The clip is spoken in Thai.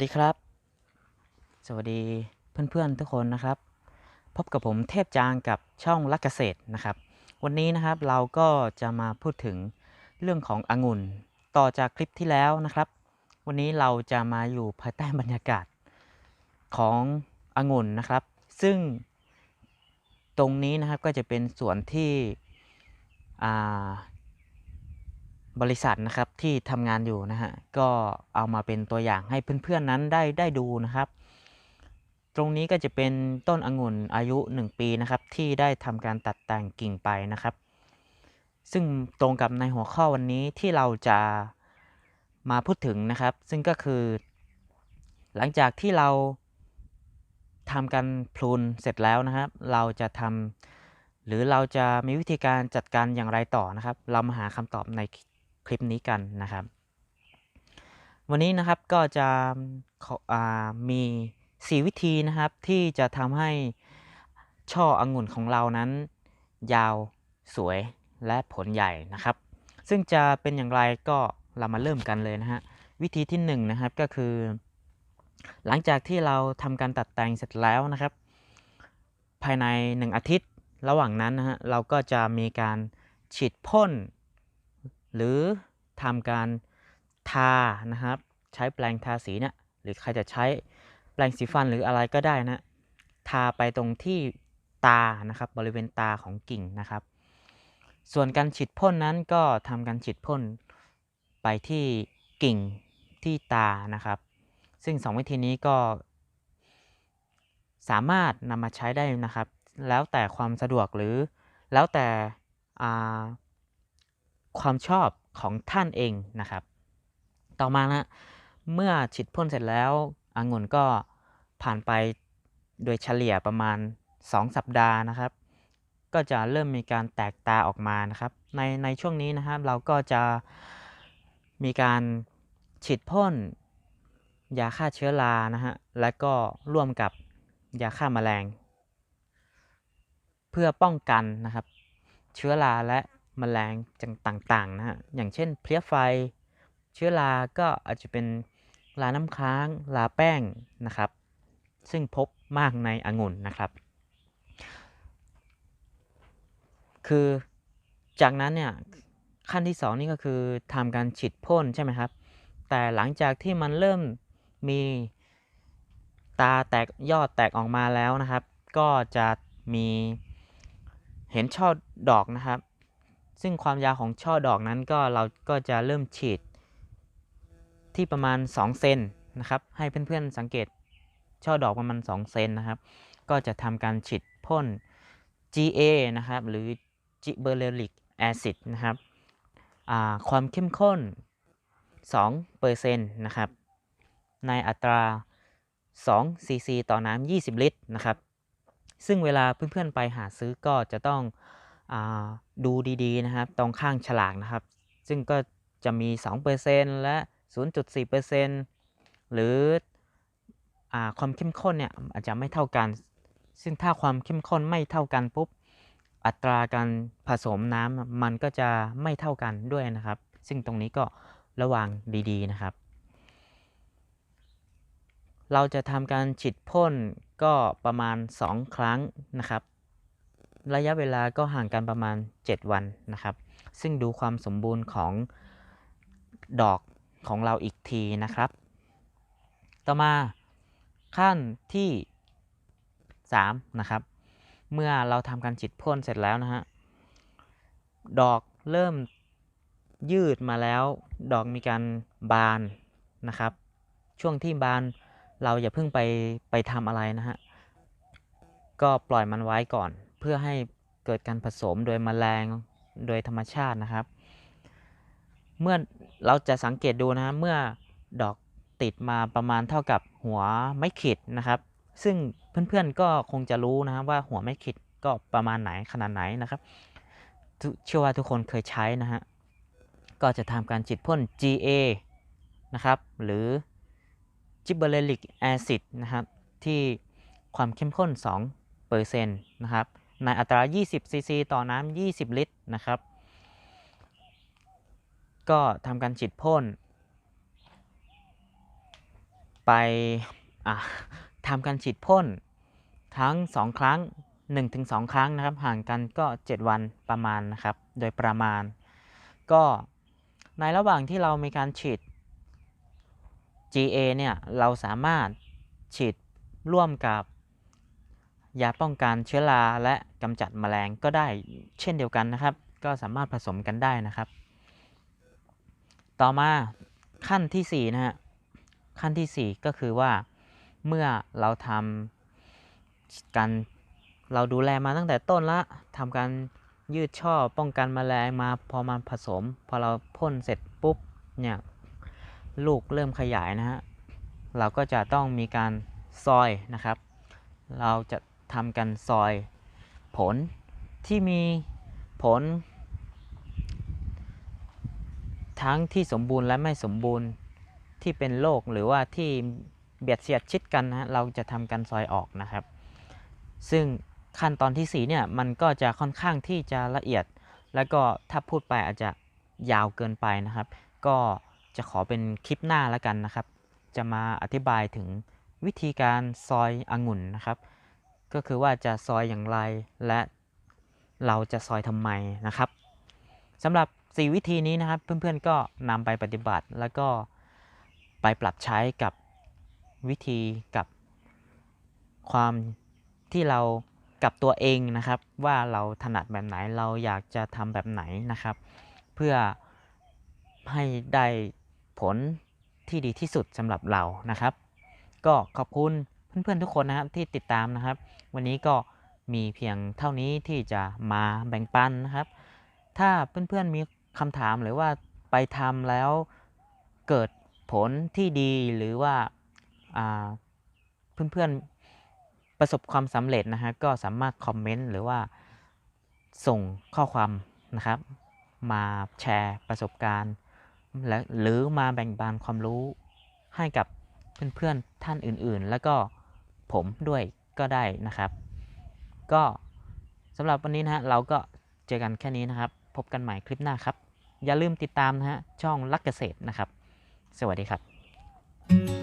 วัสดีครับ สวัสดีเพื่อนๆทุกคนนะครับ พบกับผมเทพจางกับช่องรักเกษตรนะครับ วันนี้นะครับเราก็จะมาพูดถึงเรื่องขององุ่น ต่อจากคลิปที่แล้วนะครับ วันนี้เราจะมาอยู่ภายใต้บรรยากาศขององุ่นนะครับ ซึ่งตรงนี้นะครับก็จะเป็นส่วนที่อ่า บริษัทนะครับที่ทำงานอยู่นะฮะก็เอามาเป็นตัวอย่างให้เพื่อนๆนั้นได้ได้ดูนะครับ ตรงนี้ก็จะเป็นต้นองุ่นอายุ 1 ปีนะครับที่ได้ทำการตัดแต่งกิ่งไปนะครับ ซึ่งตรงกับในหัวข้อวันนี้ที่เราจะมาพูดถึงนะครับ ซึ่งก็คือ หลังจากที่เราทำการพลูนเสร็จแล้วนะครับ เราจะทำหรือเราจะมีวิธีการจัดการอย่างไรต่อนะครับ เรามาหาคำตอบใน ลิปนี้กันนะครับ วันนี้นะครับก็จะมี 4 วิธีนะครับที่จะทำให้ช่อองุ่นของเรานั้น ยาวสวยและผลใหญ่นะครับ ซึ่งจะเป็นอย่างไรก็เรามาเริ่มกันเลยนะฮะวิธีที่1นงนะครับก็คือ หลังจากที่เราทำการตัดแต่งเสร็จแล้วนะครับ ภายใน 1 อาทิตย์ระหว่างนั้นนะฮะเราก็จะมีการฉีดพ่น หรือทำการทานะครับ ใช้แปรงทาสีเนี่ยหรือใครจะใช้แปรงสีฟันหรืออะไรก็ได้นะทาไปตรงที่ตานะครับบริเวณตาของกิ่งนะครับ ส่วนการฉีดพ่นนั้นก็ทำการฉีดพ่นไปที่กิ่งที่ตานะครับ ซึ่ง 2 วิธีนี้ก็ สามารถนำมาใช้ได้นะครับ แล้วแต่ความสะดวกหรือแล้วแต่อ่า ความชอบของท่านเองนะครับ ต่อมานะเมื่อฉีดพ่นเสร็จแล้วองุ่นก็ผ่านไปโดยเฉลี่ยประมาณ 2 สัปดาห์นะครับ ก็จะเริ่มมีการแตกตาออกมานะครับ ในในช่วงนี้นะครับเราก็จะมีการฉีดพ่นยาฆ่าเชื้อรานะฮะและก็ร่วมกับยาฆ่ามาแมลง เพื่อป้องกันนะครับ เชื้อราและ มแมลงต่างๆนะฮะ อย่างเช่นเพลี้ยไฟ เชื้อรา ก็อาจจะเป็นราน้ำค้างราแป้งนะครับ ซึ่งพบมากในองุ่นนะครับ คือจากนั้นเนี่ยขั้นที่ 2 นี่ก็คือทำการฉีดพ่นใช่ไหมครับ แต่หลังจากที่มันเริ่มมีตาแตกยอดแตกออกมาแล้วนะครับ ก็จะมีเห็นช่อดอกนะครับ ซึ่งความยาวของช่อดอกนั้นก็เราก็จะเริ่มฉีด ที่ประมาณ 2 เซนนะครับ ให้เพื่อนๆสังเกตช่อดอกประมาณ 2 เซนนะครับ ก็จะทำการฉีดพ่น GA นะครับ หรือ gibberellic acid นะครับความเข้มข้น 2%นะครับ ในอัตรา2 cc ต่อน้ำ20 ลิตรนะครับ ซึ่งเวลาเพื่อนๆไปหาซื้อก็จะต้อง ดูดีๆนะครับ ตรงข้างฉลากนะครับ ซึ่งก็จะมี 2%และ 0.4%หรืออความเข้มข้นเนี่ยอาจจะไม่เท่ากัน ซึ่งถ้าความเข้มข้นไม่เท่ากันปุ๊บ อัตราการผสมน้ำมันก็จะไม่เท่ากันด้วยนะครับ ซึ่งตรงนี้ก็ระวังดีๆนะครับ เราจะทำการฉีดพ่นก็ประมาณ 2 ครั้งนะครับ ระยะเวลาก็ห่างกันประมาณ 7 วันนะครับ ซึ่งดูความสมบูรณ์ของดอกของเราอีกทีนะครับ ต่อมาขั้นที่ 3 นะครับ เมื่อเราทำการฉีดพ่นเสร็จแล้วนะฮะ ดอกเริ่มยืดมาแล้ว ดอกมีการบานนะครับ ช่วงที่บานเราอย่าเพิ่งไปไปทำอะไรนะฮะ ก็ปล่อยมันไว้ก่อน เพื่อให้เกิดการผสมโดยมแมลงโดยธรรมชาตินะครับ เมื่อเราจะสังเกตดูนะเมื่อดอกติดมาประมาณเท่ากับหัวไม้ขีดนะครับ ซึ่งเพื่อนๆก็คงจะรู้นะครับว่าหัวไม้ขีดก็ประมาณไหนขนาดไหนนะครับเชื่อว่าทุกคนเคยใช้นะฮะก็จะทำการฉีดพ่น GA นะครับ หรือจิบเบอร์เลลิกแอซิดนะครับ ที่ความเข้มข้น 2%นะครับ ในอัตรา 20 ซีซีต่อน้ำ 20 ลิตรนะครับ ก็ทำการฉีดพ่น ไปทำการฉีดพ่นทั้ง 2 ครั้ง 1-2 ครั้งนะครับ ห่างกันก็ 7 วันประมาณนะครับ โดยประมาณ ก็ในระหว่างที่เรามีการฉีด GA เนี่ย เราสามารถฉีดร่วมกับ ยาป้องกันเชื้อราและกำจัดแมลงก็ได้เช่นเดียวกันนะครับ ก็สามารถผสมกันได้นะครับ ต่อมาขั้นทีสี่4นะฮะขั้นทีสี่ 4 ก็คือว่าเมื่อเราทำการเราดูแลมาตั้งแต่ต้นละทำการยืดช่อป้องกันแมลงมาพอมาผสม พอเราพ่นเสร็จปุ๊บเนี่ยลูกเริ่มขยายนะฮะเราก็จะต้องมีการซอยนะครับ เราจะ ทำกันซอยผลที่มีผล ทั้งที่สมบูรณ์และไม่สมบูรณ์ที่เป็นโรคหรือว่าที่เบียดเสียดชิดกันนะเราจะทำการซอยออกนะครับ ซึ่งขั้นตอนที่4เนี่ยมันก็จะค่อนข้างที่จะละเอียด แล้วก็ถ้าพูดไปอาจจะยาวเกินไปนะครับ ก็จะขอเป็นคลิปหน้าแล้วกันนะครับ จะมาอธิบายถึงวิธีการซอยองุ่นนะครับ ก็คือว่าจะซอยอย่างไรและเราจะซอยทำไมนะครับสำหรับ 4 วิธีนี้นะครับ เพื่อนๆก็นำไปปฏิบัติแล้วก็ไปปรับใช้กับวิธีกับความที่เรากับตัวเองนะครับ ว่าเราถนัดแบบไหนเราอยากจะทำแบบไหนนะครับ เพื่อให้ได้ผลที่ดีที่สุดสำหรับเรานะครับ ก็ขอบคุณ เพื่อนๆทุกคนนะครับที่ติดตามนะครับ วันนี้ก็มีเพียงเท่านี้ที่จะมาแบ่งปันนะครับ ถ้าเพื่อนๆมีคำถามหรือว่าไปทำแล้วเกิดผลที่ดีหรือว่าาเพื่อนๆประสบความสำเร็จนะฮะก็สามารถคอมเมนต์หรือว่าส่งข้อความนะครับ มาแชร์ประสบการณ์และหรือมาแบ่งปันความรู้ให้กับเพื่อนๆท่านอื่นๆ แล้วก็ ผมด้วยก็ได้นะครับ ก็สำหรับวันนี้นะฮะเราก็เจอกันแค่นี้นะครับ พบกันใหม่คลิปหน้าครับ อย่าลืมติดตามนะฮะช่องลักเกษตรนะครับ สวัสดีครับ